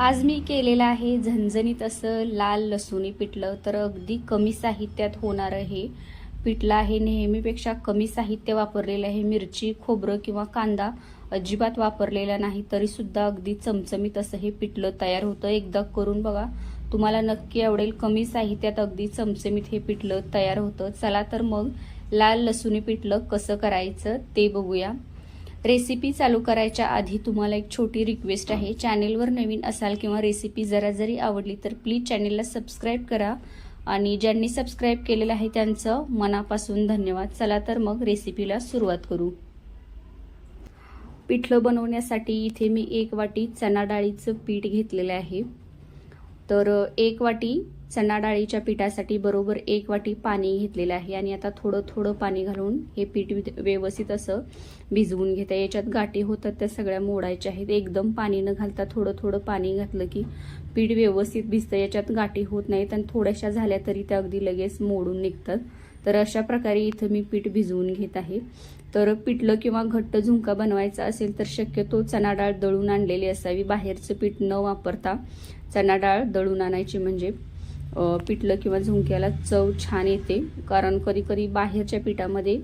आज मी केलेलं आहे झणझणीत असं लाल लसूणी पिठलं तर अगदी कमी साहित्यात होणारं हे पिठलं आहे नेहमीपेक्षा कमी साहित्य वापरलेलं आहे. मिरची खोबरं किंवा कांदा अजिबात वापरलेला नाही तरीसुद्धा अगदी चमचमीत असं हे पिठलं तयार होतं. एकदा करून बघा तुम्हाला नक्की आवडेल. कमी साहित्यात अगदी चमचमीत हे पिठलं तयार होतं. चला तर मग लाल लसूणी पिठलं कसं करायचं ते बघूया. रेसिपी चालू करायच्या आधी तुम्हाला एक छोटी रिक्वेस्ट आहे. चॅनेलवर नवीन असाल किंवा रेसिपी जरा जरी आवडली तर प्लीज चॅनेलला सबस्क्राईब करा. आणि ज्यांनी सबस्क्राईब केलेलं आहे त्यांचं मनापासून धन्यवाद. चला तर मग रेसिपीला सुरुवात करू. पिठलं बनवण्यासाठी इथे मी एक वाटी चणा डाळीचं पीठ घेतलेलं आहे. तर एक वाटी चणा डाळीच्या पिठासाठी बरोबर एक वाटी पाणी घेतलेलं आहे आणि आता थोडं थोडं पाणी घालून हे पीठ व्यवस्थित असं भिजवून घेतं. याच्यात गाठी होतात त्या सगळ्या मोडायच्या आहेत. एकदम पाणी न घालता थोडं थोडं पाणी घातलं की पीठ व्यवस्थित भिजतं. याच्यात गाठी होत नाहीत आणि थोड्याशा झाल्या तरी त्या अगदी लगेच मोडून निघतात. तर अशा प्रकारे इथं मी पीठ भिजवून घेत आहे. तर पिठलं किंवा घट्ट झुंका बनवायचा असेल तर शक्यतो चणा डाळ दळून आणलेली असावी. बाहेरचं पीठ न वापरता चणा डाळ दळून आणायची म्हणजे पिठलं किंवा झुंक्याला चव छान येते. कारण कधी कधी बाहेरच्या पिठामध्ये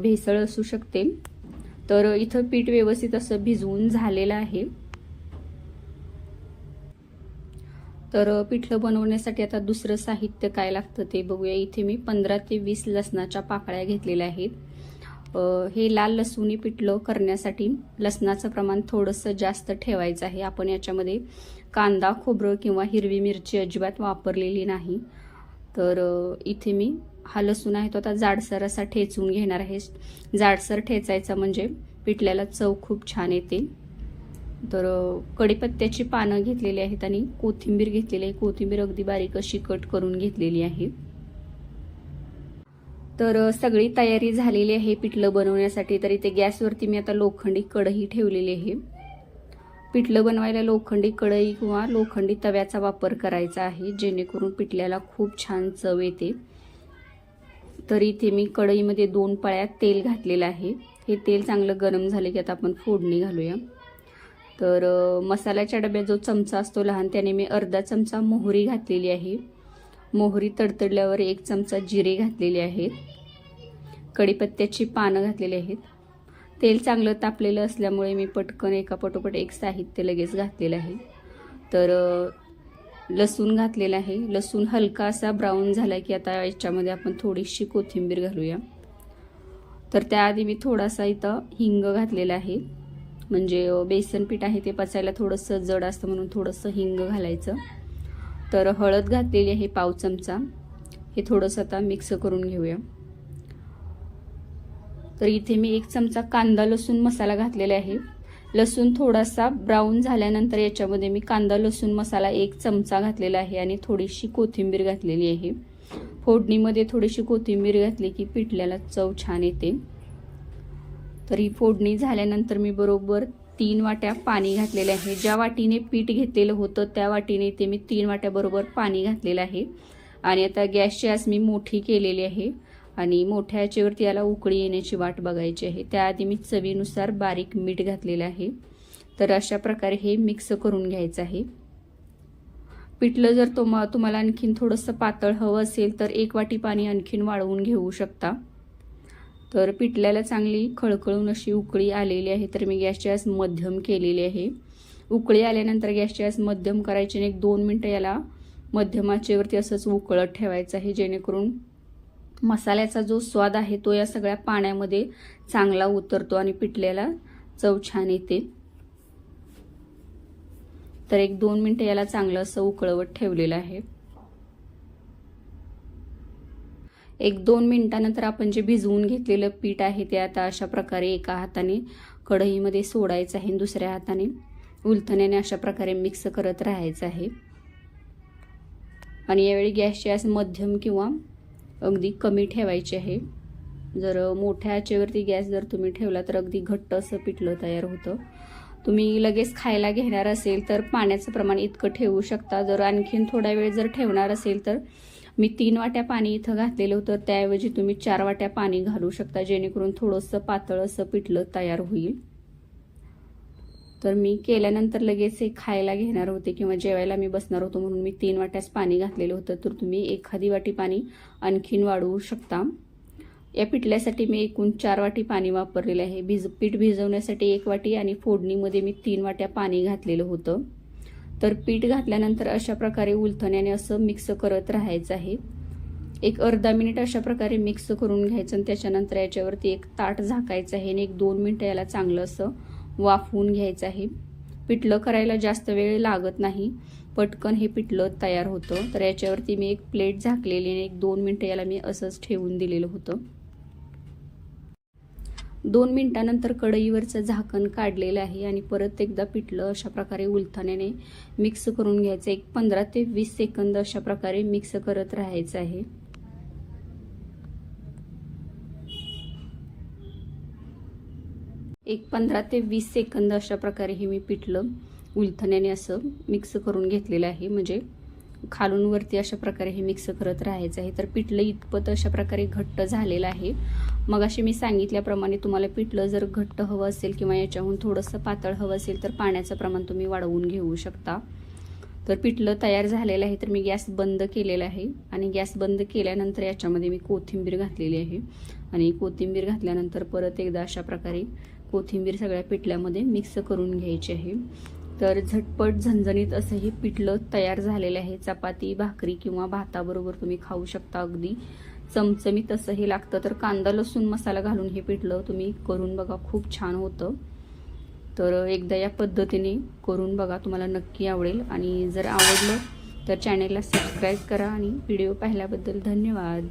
भेसळ असू शकते. तर इथं पीठ व्यवस्थित असं भिजवून झालेलं आहे. तर पिठलं बनवण्यासाठी आता दुसरं साहित्य काय लागतं ते बघूया. इथे मी पंधरा ते वीस लसणाच्या पाकळ्या घेतलेल्या आहेत. हे लाल लसूणी पिठलं करण्यासाठी लसणाचं प्रमाण थोडंसं जास्त ठेवायचं आहे. आपण याच्यामध्ये कांदा खोबरं किंवा हिरवी मिरची अजिबात वापरलेली नाही. तर इथे मी हा लसूण आहे तो आता जाडसर असा ठेचून घेणार आहे. जाडसर ठेचायचा म्हणजे पिठल्याला चव खूप छान येते. तर कडीपत्त्याची कढीपत्त्याची पानं घेतलेली आहेत आणि कोथिंबीर घेतलेली आहे. कोथिंबीर अगदी बारीक अशी कट करून घेतलेली आहे. तर सगळी तयारी झालेली आहे पिठलं बनवण्यासाठी. तर इथे गॅसवरती मी आता लोखंडी कढई ठेवलेली आहे. पिठलं बनवायला लोखंडी कढई किंवा लोखंडी तव्याचा वापर करायचा आहे जेणेकरून पिठल्याला खूप छान चव येते. तर इथे मी कढईमध्ये दोन पाळ्यात तेल घातलेलं आहे. हे तेल चांगलं गरम झाले की आता आपण फोडणी घालूया. तर मसाल्याच्या डब्यात जो चमचा असतो लहान त्याने मी अर्धा चमचा मोहरी घातलेली आहे. मोहरी तडतडल्यावर एक चमचा जिरे घातलेले आहेत. कढीपत्त्याची पानं घातलेली आहेत. तेल चांगलं तापलेलं असल्यामुळे मी पटकन एका पटोपट एक साहित्य लगेच घातलेलं आहे. तर लसूण घातलेला आहे. लसूण हलका असा ब्राऊन झाला की आता याच्यामध्ये आपण थोडीशी कोथिंबीर घालूया. तर त्याआधी मी थोडासा इथं हिंग घातलेला आहे. म्हणजे बेसन पीठ आहे ते पचायला थोडंसं जड असतं म्हणून थोडंसं हिंग घालायचं. तर हळद घातलेली आहे पाव चमचा. हे थोडंसं आता मिक्स करून घेऊया. तर इथे मी एक चमचा कांदा लसूण मसाला घातलेला आहे. लसूण थोडासा ब्राऊन झाल्यानंतर याच्यामध्ये मी कांदा लसूण मसाला एक चमचा घातलेला आहे आणि थोडीशी कोथिंबीर घातलेली आहे. फोडणीमध्ये थोडीशी कोथिंबीर घातली की पिठल्याला चव छान येते. तर ही फोडणी झाल्यानंतर मी बरोबर तीन वाट्या पाणी घातलेले आहे. ज्या वाटीने पीठ घेतलेलं होतं त्या वाटीने ते मी तीन वाट्याबरोबर पाणी घातलेलं आहे. आणि आता गॅसची आस मी मोठी केलेली आहे आणि मोठ्या याच्यावरती याला उकळी येण्याची वाट बघायची आहे. त्याआधी मी चवीनुसार बारीक मीठ घातलेलं आहे. तर अशा प्रकारे हे मिक्स करून घ्यायचं आहे. पिठलं जर तुम तुम्हाला आणखीन थोडंसं पातळ हवं असेल तर एक वाटी पाणी आणखीन वाळवून घेऊ शकता. तर पिठल्याला चांगली खळखळून अशी उकळी आलेली आहे. तर मी गॅसची आस मध्यम केलेली आहे. उकळी आल्यानंतर गॅसची आस मध्यम करायची आणि एक दोन मिनटं याला मध्यमाचेवरती असंच उकळत ठेवायचं आहे जेणेकरून मसाल्याचा जो स्वाद आहे तो या सगळ्या पाण्यामध्ये चांगला उतरतो आणि पिठल्याला चव छान येते. तर एक दोन मिनटं याला चांगलं असं उकळवत ठेवलेलं आहे. एक दोन मिनटानंतर आपण जे भिजवून घेतलेलं पीठ आहे ते आता अशा प्रकारे एका हाताने कढईमध्ये सोडायचं आहे आणि दुसऱ्या हाताने. उलथण्याने अशा प्रकारे मिक्स करत राहायचं आहे. आणि यावेळी गॅसची असं मध्यम किंवा अगदी कमी ठेवायची आहे. जर मोठ्या आचेवरती गॅस जर तुम्ही ठेवला तर अगदी घट्ट असं पिठलं तयार होतं. तुम्ही लगेच खायला घेणार असेल तर पाण्याचं प्रमाण इतकं ठेवू शकता. जर आणखीन थोडा वेळ जर ठेवणार असेल तर मी तीन वाट्या पाणी इथं घातलेलं होतं. त्याऐवजी तुम्ही चार वाट्या पाणी घालू शकता जेणेकरून थोडंसं पातळ असं पिठलं तयार होईल. तर मी केल्यानंतर लगेच हे खायला घेणार होते किंवा जेवायला मी बसणार होतो म्हणून मी तीन वाट्यास पाणी घातलेलं होतं. तर तुम्ही एखादी वाटी पाणी आणखीन वाढवू शकता. या पिठल्यासाठी मी एकूण चार वाटी पाणी वापरलेलं आहे. भिज पीठ भिजवण्यासाठी एक वाटी आणि फोडणीमध्ये मी तीन वाट्या पाणी घातलेलं होतं. तर पीठ घातल्यानंतर अशा प्रकारे उलथण्याने असं मिक्स करत राहायचं आहे. एक अर्धा मिनिट अशा प्रकारे मिक्स करून घ्यायचं आणि त्याच्यानंतर याच्यावरती एक ताट झाकायचं आहे आणि एक दोन मिनटं याला चांगलं असं वाफवून घ्यायचं आहे. पिठलं करायला जास्त वेळ लागत नाही. पटकन हे पिठलं तयार होतं. तर याच्यावरती मी एक प्लेट झाकलेली आणि एक दोन मिनटं याला मी असंच ठेवून दिलेलं होतं. दोन मिनटानंतर कढईवरचं झाकण काढलेलं आहे आणि परत एकदा पिठलं अशा प्रकारे उलथण्याने मिक्स करून घ्यायचं. एक पंधरा ते वीस सेकंद अशा प्रकारे मिक्स करत राहायचं आहे. एक पंधरा ते वीस सेकंद अशा प्रकारे हे मी पिठलं उलथण्याने असं मिक्स करून घेतलेलं आहे. म्हणजे खालून वरती अशा प्रकारे हे मिक्स करत राहायचं आहे. तर पिठलं इतपत अशा प्रकारे घट्ट झालेलं आहे. मग अशी मी सांगितल्याप्रमाणे तुम्हाला पिठलं जर घट्ट हवं असेल किंवा याच्याहून थोडंसं पातळ हवं असेल तर पाण्याचं प्रमाण तुम्ही वाढवून घेऊ शकता. तर पिठलं तयार झालेलं आहे तर मी गॅस बंद केलेला आहे आणि गॅस बंद केल्यानंतर याच्यामध्ये मी कोथिंबीर घातलेली आहे. आणि कोथिंबीर घातल्यानंतर परत एकदा अशा प्रकारे कोथिंबीर सगळ्या पिठल्यामध्ये मिक्स करून घ्यायची आहे. तर झटपट झणझणीत असं हे पिठलं तयार झालेलं आहे. चपाती भाकरी किंवा भाताबरोबर तुम्ही खाऊ शकता अगदी. चमचमीत असं हे लागतं. तर कांदा लसूण मसाला घालून हे पिठलं तुम्ही करून बघा खूप छान होतं. तर एकदा या पद्धतीने करून बघा तुम्हाला नक्की आवडेल. आणि जर आवडलं तर चॅनेलला सबस्क्राईब करा आणि व्हिडिओ पाहिल्याबद्दल धन्यवाद.